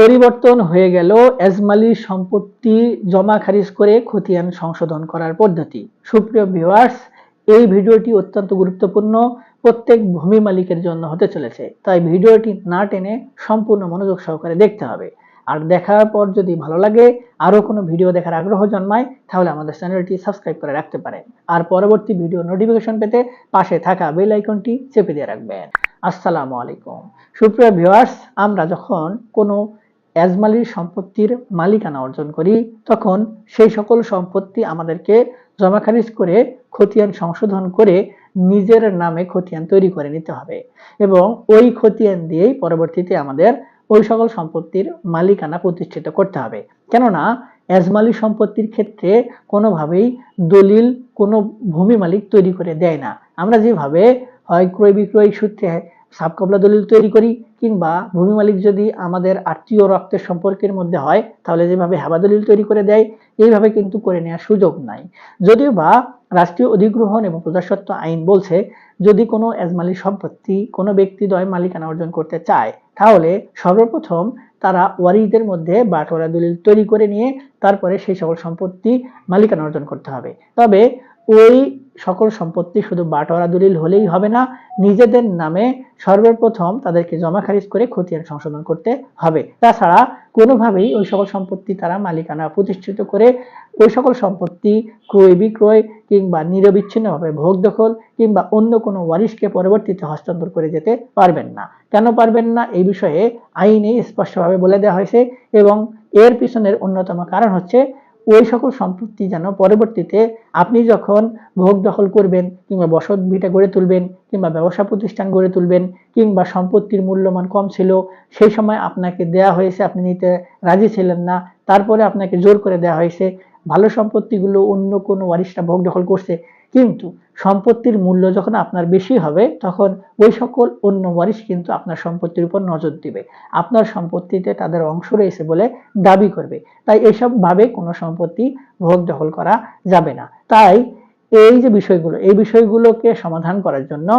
পরিবর্তন হয়ে গেল এজমালি সম্পত্তি জমা খারিজ করে খতিয়ান সংশোধন করার পদ্ধতি। সুপ্রিয় ভিউয়ার্স এই ভিডিওটি অত্যন্ত গুরুত্বপূর্ণ। প্রত্যেক ভূমি মালিকের জন্য হতে চলেছে। তাই ভিডিওটি না টেনে সম্পূর্ণ মনোযোগ সহকারে দেখতে হবে। আর দেখার পর যদি ভালো লাগে, আরও কোনো ভিডিও দেখার আগ্রহ জন্মায়, তাহলে আমাদের চ্যানেলটি সাবস্ক্রাইব করে রাখতে পারেন। আর পরবর্তী ভিডিও নোটিফিকেশন পেতে পাশে থাকা বেল আইকনটি চেপে দিয়ে রাখবেন। আসসালামু আলাইকুম। সুপ্রিয় ভিউয়ার্স আমরা যখন কোনো এজমালির সম্পত্তির মালিকানা অর্জন করি, তখন সেই সকল সম্পত্তি আমাদেরকে জমা খারিজ করে খতিয়ান সংশোধন করে নিজের নামে খতিয়ান তৈরি করে নিতে হবে এবং ওই খতিয়ান দিয়েই পরবর্তীতে আমাদের ওই সকল সম্পত্তির মালিকানা প্রতিষ্ঠিত করতে হবে। কেননা, এজমালি সম্পত্তির ক্ষেত্রে কোনোভাবেই দলিল কোনো ভূমি মালিক তৈরি করে দেয় না। আমরা যেভাবে হয় ক্রয় বিক্রয় সূত্রে সাবকবলা দলিল তৈরি করি, কিংবা ভূমি মালিক যদি আমাদের আত্মীয় রক্তের সম্পর্কের মধ্যে হয়, তাহলে যেভাবে হাবা দলিল তৈরি করে দেয়, এইভাবে কিন্তু করে নেওয়ার সুযোগ নাই। যদিও বা রাষ্ট্রীয় অধিগ্রহণ এবং প্রজাস্বত্ব আইন বলছে, যদি কোনো এজমালি সম্পত্তি কোনো ব্যক্তি ব্যক্তিদ্বয় মালিকানা অর্জন করতে চায়, তাহলে সর্বপ্রথম তারা ওয়ারিদের মধ্যে বাটোয়ারা দলিল তৈরি করে নিয়ে, তারপরে সেই সকল সম্পত্তি মালিকানা অর্জন করতে হবে। তবে ওই সকল সম্পত্তি শুধু বাটোয়ারা দলিল হলেই হবে না, নিজেদের নামে সর্বপ্রথম তাদেরকে জমা খারিজ করে খতিয়ান সংশোধন করতে হবে। তাছাড়া কোনোভাবেই ওই সকল সম্পত্তি তারা মালিকানা প্রতিষ্ঠিত করে ওই সকল সম্পত্তি ক্রয় বিক্রয় কিংবা নিরবিচ্ছিন্নভাবে ভোগ দখল কিংবা অন্য কোনো ওয়ারিশকে পরবর্তীতে হস্তান্তর করে যেতে পারবেন না। কেন পারবেন না? এই বিষয়ে আইনে স্পষ্টভাবে বলে দেওয়া হয়েছে এবং এর পিছনের অন্যতম কারণ হচ্ছে ওই সকল সম্পত্তি যেন পরবর্তীতে আপনি যখন ভোগ দখল করবেন কিংবা বসত ভিটা গড়ে তুলবেন কিংবা ব্যবসা প্রতিষ্ঠান গড়ে তুলবেন কিংবা সম্পত্তির মূল্যমান কম ছিল, সেই সময় আপনাকে দেয়া হয়েছে, আপনি নিতে রাজি ছিলেন না, তারপরে আপনাকে জোর করে দেওয়া হয়েছে ভালো সম্পত্তিগুলো অন্য কোনো ওয়ারিশরা ভোগ দখল করছে, কিন্তু সম্পত্তির মূল্য যখন আপনার বেশি হবে, তখন ওই সকল অন্য ওয়ারিশ কিন্তু আপনার সম্পত্তির উপর নজর দিবে। আপনার সম্পত্তিতে তাদের অংশ রয়েছে বলে দাবি করবে। তাই এসব ভাবে কোনো সম্পত্তি ভোগ দখল করা যাবে না। তাই এই যে বিষয়গুলো, এই বিষয়গুলোকে সমাধান করার জন্য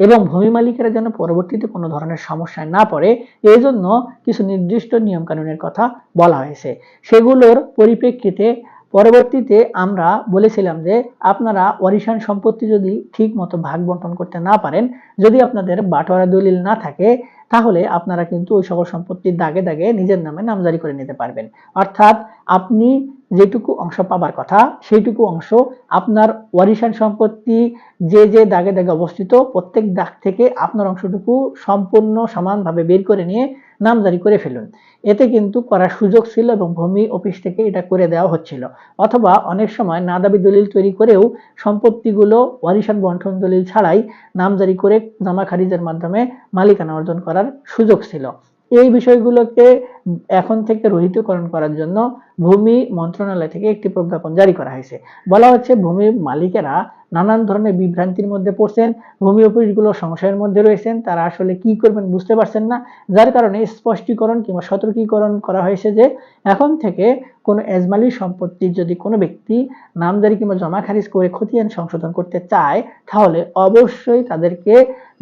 এবং ভূমি মালিকেরা যেন পরবর্তীতে কোনো ধরনের সমস্যায় না পড়ে, এই জন্য কিছু নির্দিষ্ট নিয়মকানুনের কথা বলা হয়েছে। সেগুলোর পরিপ্রেক্ষিতে পরবর্তীতে আমরা বলেছিলাম যে আপনারা অরিশান সম্পত্তি যদি ঠিক মতো ভাগ বন্টন করতে না পারেন, যদি আপনাদের বাটোয়ারা দলিল না থাকে, তাহলে আপনারা কিন্তু ওই সকল সম্পত্তির দাগে দাগে নিজের নামে নামজারি করে নিতে পারবেন। অর্থাৎ আপনি যেটুকু অংশ পাবার কথা, সেইটুকু অংশ আপনার ওয়ারিশান সম্পত্তি যে যে দাগে দাগে অবস্থিত, প্রত্যেক দাগ থেকে আপনার অংশটুকু সম্পূর্ণ সমানভাবে বের করে নিয়ে নামজারি করে ফেলুন। এতে কিন্তু করার সুযোগ ছিল এবং ভূমি অফিস থেকে এটা করে দেওয়া হচ্ছিল। অথবা অনেক সময় না দাবি দলিল তৈরি করেও সম্পত্তিগুলো ওয়ারিশান বন্টন দলিল ছাড়াই নামজারি করে জমা খারিজের মাধ্যমে মালিকানা অর্জন করার সুযোগ ছিল। এই বিষয়গুলোকে এখন থেকে রহিতকরণ করার জন্য ভূমি মন্ত্রণালয় থেকে একটি প্রজ্ঞাপন জারি করা হয়েছে। বলা হচ্ছে ভূমি মালিকেরা নানান ধরনের বিভ্রান্তির মধ্যে পড়ছেন ভূমি অফিসগুলো সংশয়ের মধ্যে রয়েছেন, তারা আসলে কি করবেন বুঝতে পারছেন না। যার কারণে স্পষ্টীকরণ কিংবা সতর্কীকরণ করা হয়েছে যে, এখন থেকে কোনো এজমালি সম্পত্তি যদি কোনো ব্যক্তি নামজারি কিংবা জমা খারিজ করে খতিয়ান সংশোধন করতে চায়, তাহলে অবশ্যই তাদেরকে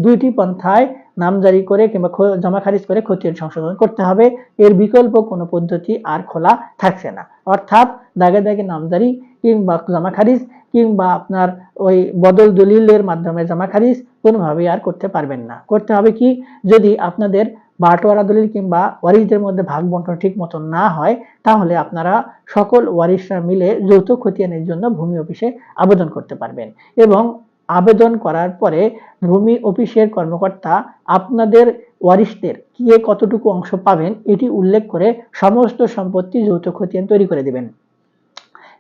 দুইটি পন্থায় নামজারি করে কিংবা জমা খারিজ করে খতিয়ান সংশোধন করতে হবে। এর বিকল্প কোনো পদ্ধতি আর খোলা থাকছে না। অর্থাৎ দাগে দাগে নামজারি কিংবা জমা খারিজ কিংবা আপনার ওই বদল দলিলের মাধ্যমে জমা খারিজ কোনোভাবেই আর করতে পারবেন না। করতে হবে কি? যদি আপনাদের বাটোয়ারা দলিল কিংবা ওয়ারিশদের মধ্যে ভাগ বন্টন ঠিক মতো না হয়, তাহলে আপনারা সকল ওয়ারিশরা মিলে যৌথ খতিয়ানের জন্য ভূমি অফিসে আবেদন করতে পারবেন এবং আবেদন করার পরে ভূমি অফিসের কর্মকর্তা আপনাদের ওয়ারিশদের কে কতটুকু অংশ পাবেন এটি উল্লেখ করে সমস্ত সম্পত্তি যৌথ খতিয়ান তৈরি করে দেবেন।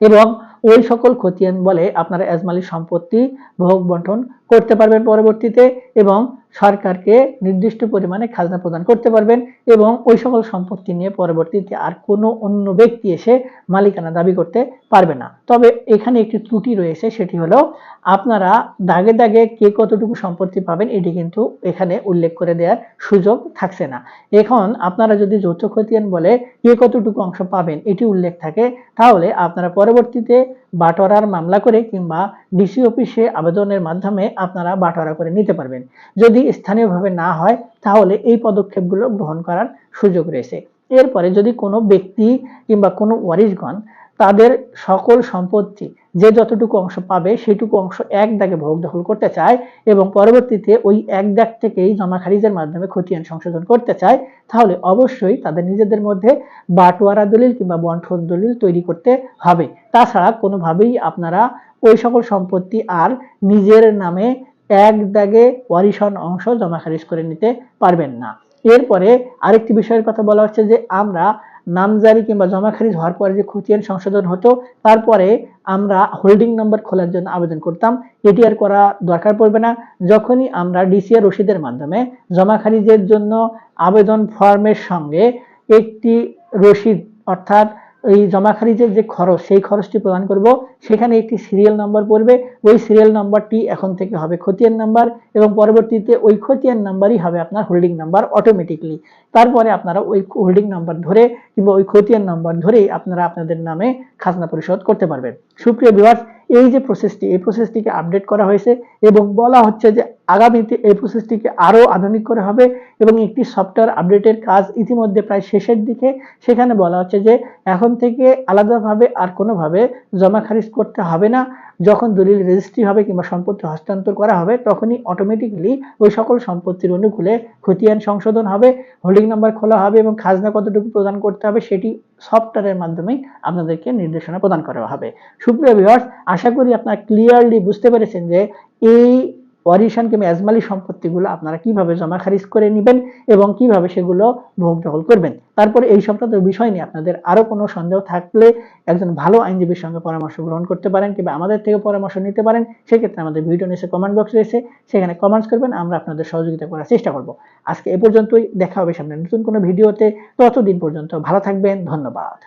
এবং ওই সকল খতিয়ান বলে আপনারা এজমালি সম্পত্তি, ভোগ বন্টন করতে পারবেন পরবর্তীতে এবং সরকারকে নির্দিষ্ট পরিমাণে খাজনা প্রদান করতে পারবেন এবং ওই সকল সম্পত্তি নিয়ে পরবর্তীতে আর কোনো অন্য ব্যক্তি এসে মালিকানা দাবি করতে পারবে না। তবে এখানে একটি ত্রুটি রয়েছে, সেটি হলো আপনারা দাগে দাগে কে কতটুকু সম্পত্তি পাবেন, এটি কিন্তু এখানে উল্লেখ করে দেওয়ার সুযোগ থাকছে না। এখন আপনারা যদি যৌথ খতিয়ান বলে কে কতটুকু অংশ পাবেন, এটি উল্লেখ থাকে, তাহলে আপনারা পরবর্তীতে বাটোয়ারার মামলা করে কিংবা ডিসি অফিসে আবেদনের মাধ্যমে আপনারা বাটোয়ারা করে নিতে পারবেন। যদি স্থানীয়ভাবে না হয়, তাহলে এই পদক্ষেপগুলো গ্রহণ করার সুযোগ রয়েছে। এরপরে যদি কোনো ব্যক্তি কিংবা কোনো ওয়ারিশগণ তাদের সকল সম্পত্তি যে যতটুকু অংশ পাবে সেটুকু অংশ এক দাগে ভোগ দখল করতে চায় এবং পরবর্তীতে ওই এক দাগ থেকেই জমা খারিজের মাধ্যমে খতিয়ান সংশোধন করতে চায়, তাহলে অবশ্যই তাদের নিজেদের মধ্যে বাটোয়ারা দলিল কিংবা বন্টন দলিল তৈরি করতে হবে। তাছাড়া কোনোভাবেই আপনারা ওই সকল সম্পত্তি আর নিজের নামে এক দাগে ওয়ারিশন অংশ জমা খারিজ করে নিতে পারবেন না। এরপরে আরেকটি বিষয়ের কথা বলা হচ্ছে যে আমরা নামজারি কিংবা জমা খারিজ হওয়ার পরে যে খতিয়ান সংশোধন হতো, তারপরে আমরা হোল্ডিং নাম্বার খোলার জন্য আবেদন করতাম। এটি আর করা দরকার পড়বে না। যখনই আমরা ডিসিআর রসিদের মাধ্যমে জমা খারিজের জন্য আবেদন ফর্মের সঙ্গে একটি রসিদ অর্থাৎ এই জমা খারিজের যে খরচ, সেই খরচটি প্রদান করব। সেখানে একটি সিরিয়াল নাম্বার পড়বে। ওই সিরিয়াল নাম্বারটি এখন থেকে হবে খতিয়ান নাম্বার এবং পরবর্তীতে ওই খতিয়ান নাম্বারই হবে আপনার হোল্ডিং নাম্বার অটোমেটিকলি তারপরে আপনারা ওই হোল্ডিং নাম্বার ধরে কিংবা ওই খতিয়ান নাম্বার ধরেই আপনারা আপনাদের নামে খাজনা পরিশোধ করতে পারবেন। সুপ্রিয় বিভাগ এই যে প্রসেসটি এই প্রসেসটিকে আপডেট করা হয়েছে এবং বলা হচ্ছে যে আগামীতে এই প্রসেসটিকে আরও আধুনিক করা হবে এবং একটি সফটওয়্যার আপডেটের কাজ ইতিমধ্যে প্রায় শেষের দিকে। সেখানে বলা হচ্ছে যে, এখন থেকে আলাদাভাবে আর কোনোভাবে জমা খারিজ করতে হবে না। যখন দলিল রেজিস্ট্রি হবে কিংবা সম্পত্তি হস্তান্তর করা হবে, তখনই অটোমেটিক্যালি ওই সকল সম্পত্তির অনুকূলে খতিয়ান সংশোধন হবে হোল্ডিং নাম্বার খোলা হবে এবং খাজনা কতটুকু প্রদান করতে হবে সেটি সফটওয়্যারের মাধ্যমেই আপনাদেরকে নির্দেশনা প্রদান করা হবে। সুপ্রিয় ভিউয়ার্স আশা করি আপনারা ক্লিয়ারলি বুঝতে পেরেছেন যে এই ওয়ারিশন কিংবা আজমালি সম্পত্তিগুলো আপনারা কীভাবে জমা খারিজ করে নেবেন এবং কীভাবে সেগুলো ভোগ দখল করবেন? তারপরে এই সংক্রান্ত বিষয় নিয়ে আপনাদের আরও কোনো সন্দেহ থাকলে একজন ভালো আইনজীবীর সঙ্গে পরামর্শ গ্রহণ করতে পারেন কিংবা আমাদের থেকে পরামর্শ নিতে পারেন, সেক্ষেত্রে আমাদের ভিডিও নিচে কমেন্ট বক্স রয়েছে, সেখানে কমেন্টস করবেন, আমরা আপনাদের সহযোগিতা করার চেষ্টা করব। আজকে এ পর্যন্তই, দেখা হবে সামনে নতুন কোনো ভিডিওতে, ততদিন পর্যন্ত ভালো থাকবেন, ধন্যবাদ।